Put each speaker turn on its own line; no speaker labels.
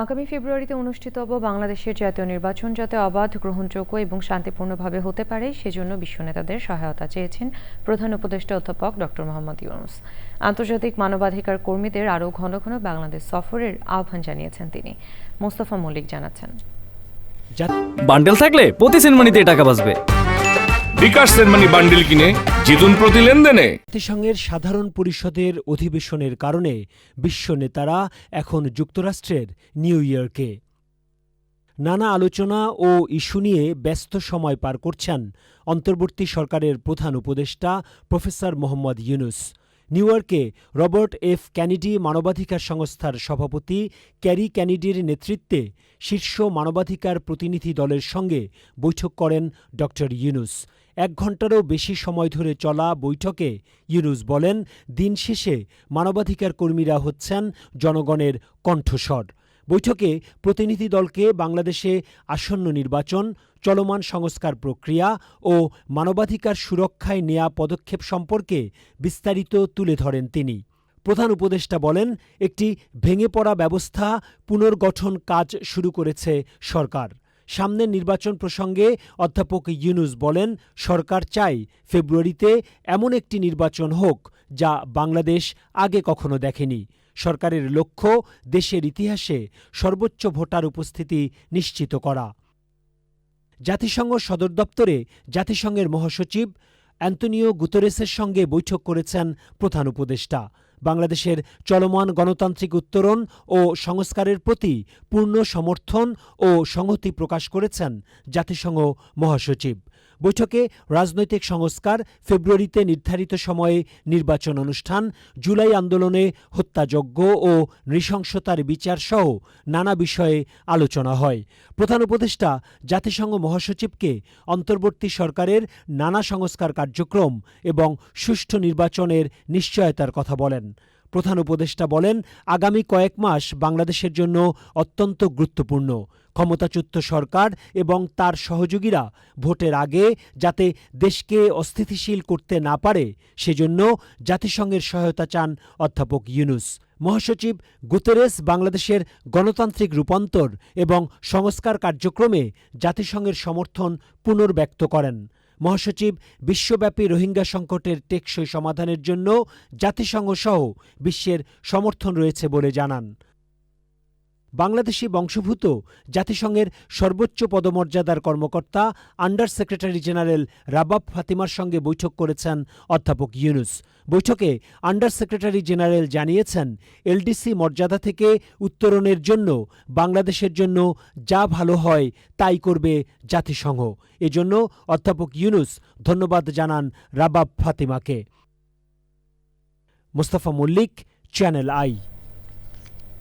আগামী ফেব্রুয়ারিতে অনুষ্ঠিতব্য বাংলাদেশের জাতীয় নির্বাচন যাতে অবাধ, গ্রহণযোগ্য এবং শান্তিপূর্ণভাবে হতে পারে, সেজন্য বিশ্ব নেতাদের সহায়তা চেয়েছেন প্রধান উপদেষ্টা অধ্যাপক ডক্টর মোহাম্মদ ইউনুস। আন্তর্জাতিক মানবাধিকার কর্মীদের আরও ঘন ঘন বাংলাদেশ সফরের আহ্বান জানিয়েছেন তিনি। মোস্তফা মল্লিক জানাচ্ছেন।
বান্ডেল থাকলে প্রতি সেনমানিতে টাকা বাঁচবে।
বিকাশ সেনমানি বান্ডিল কিনে জিতুন প্রতি লেনদেনে।
জাতিসংঘের সাধারণ পরিষদের অধিবেশনের কারণে বিশ্ব নেতারা এখন যুক্তরাষ্ট্রের নিউ ইয়র্কে। নানা আলোচনা ও ইস্যু নিয়ে ব্যস্ত সময় পার করছেন অন্তর্বর্তী সরকারের প্রধান উপদেষ্টা প্রফেসর মোহাম্মদ ইউনুস। নিউ ইয়র্কে রবার্ট এফ ক্যানিডি মানবাধিকার সংস্থার সভাপতি ক্যারি ক্যানিডির নেতৃত্বে শীর্ষ মানবাধিকার প্রতিনিধি দলের সঙ্গে বৈঠক করেন ড ইউনুস। এক ঘন্টারও বেশি সময় ধরে চলা বৈঠকে ইউনুস বলেন, দিন শেষে মানবাধিকার কর্মীরা হচ্ছেন জনগণের কণ্ঠস্বর। বৈঠকে প্রতিনিধি দলকে বাংলাদেশে আসন্ন নির্বাচন চলমান সংস্কার প্রক্রিয়া ও মানবাধিকার সুরক্ষায় নেয়া পদক্ষেপ সম্পর্কে বিস্তারিত তুলে ধরেন তিনি। প্রধান উপদেষ্টা বলেন, একটি ভেঙে পড়া ব্যবস্থা পুনর্গঠন কাজ শুরু করেছে সরকার। সামনের নির্বাচন প্রসঙ্গে অধ্যাপক ইউনুস বলেন, সরকার চাই ফেব্রুয়ারিতে এমন একটি নির্বাচন হোক যা বাংলাদেশ আগে কখনো দেখেনি। সরকারের লক্ষ্য দেশের ইতিহাসে সর্বোচ্চ ভোটার উপস্থিতি নিশ্চিত করা। জাতিসংঘ সদর দপ্তরে জাতিসংঘের মহাসচিব অ্যান্তনিও গুতরেসের সঙ্গে বৈঠক করেছেন প্রধান উপদেষ্টা। বাংলাদেশের চলমান গণতান্ত্রিক উত্তরণ ও সংস্কারের প্রতি পূর্ণ সমর্থন ও সংহতি প্রকাশ করেছেন জাতিসংঘ মহাসচিব। বৈঠকে রাজনৈতিক সংস্কার, ফেব্রুয়ারিতে নির্ধারিত সময়ে নির্বাচন অনুষ্ঠান, জুলাই আন্দোলনে হত্যাযজ্ঞ ও নৃশংসতার বিচার সহ নানা বিষয়ে আলোচনা হয়। প্রধান উপদেষ্টা জাতিসংঘ মহাসচিবকে অন্তর্বর্তী সরকারের নানা সংস্কার কার্যক্রম এবং সুষ্ঠু নির্বাচনের নিশ্চয়তার কথা বলেন। প্রধান উপদেষ্টা বলেন, আগামী কয়েক মাস বাংলাদেশের জন্য অত্যন্ত গুরুত্বপূর্ণ। ক্ষমতাচ্যুত সরকার এবং তার সহযোগীরা ভোটের আগে যাতে দেশকে অস্থিতিশীল করতে না পারে, সেজন্য জাতিসংঘের সহায়তা চান অধ্যাপক ইউনুস। মহাসচিব গুতেরেস বাংলাদেশের গণতান্ত্রিক রূপান্তর এবং সংস্কার কার্যক্রমে জাতিসংঘের সমর্থন পুনর্ব্যক্ত করেন। মহাসচিব বিশ্বব্যাপী রোহিঙ্গা সংকটের টেকসই সমাধানের জন্য জাতিসংঘ সহ বিশ্বের সমর্থন রয়েছে বলে জানান। বাংলাদেশি বংশভূত জাতিসংঘের সর্বোচ্চ পদমর্যাদার কর্মকর্তা আন্ডার সেক্রেটারি জেনারেল রাবাব ফাতিমার সঙ্গে বৈঠক করেছেন অধ্যাপক ইউনুস। বৈঠকে আন্ডার সেক্রেটারি জেনারেল জানিয়েছেন, এলডিসি মর্যাদা থেকে উত্তরণের জন্য, বাংলাদেশের জন্য যা ভালো হয় তাই করবে জাতিসংঘ। এজন্য অধ্যাপক ইউনুস ধন্যবাদ জানান Rabab ফাতিমাকে। Mostafa Mallik channel I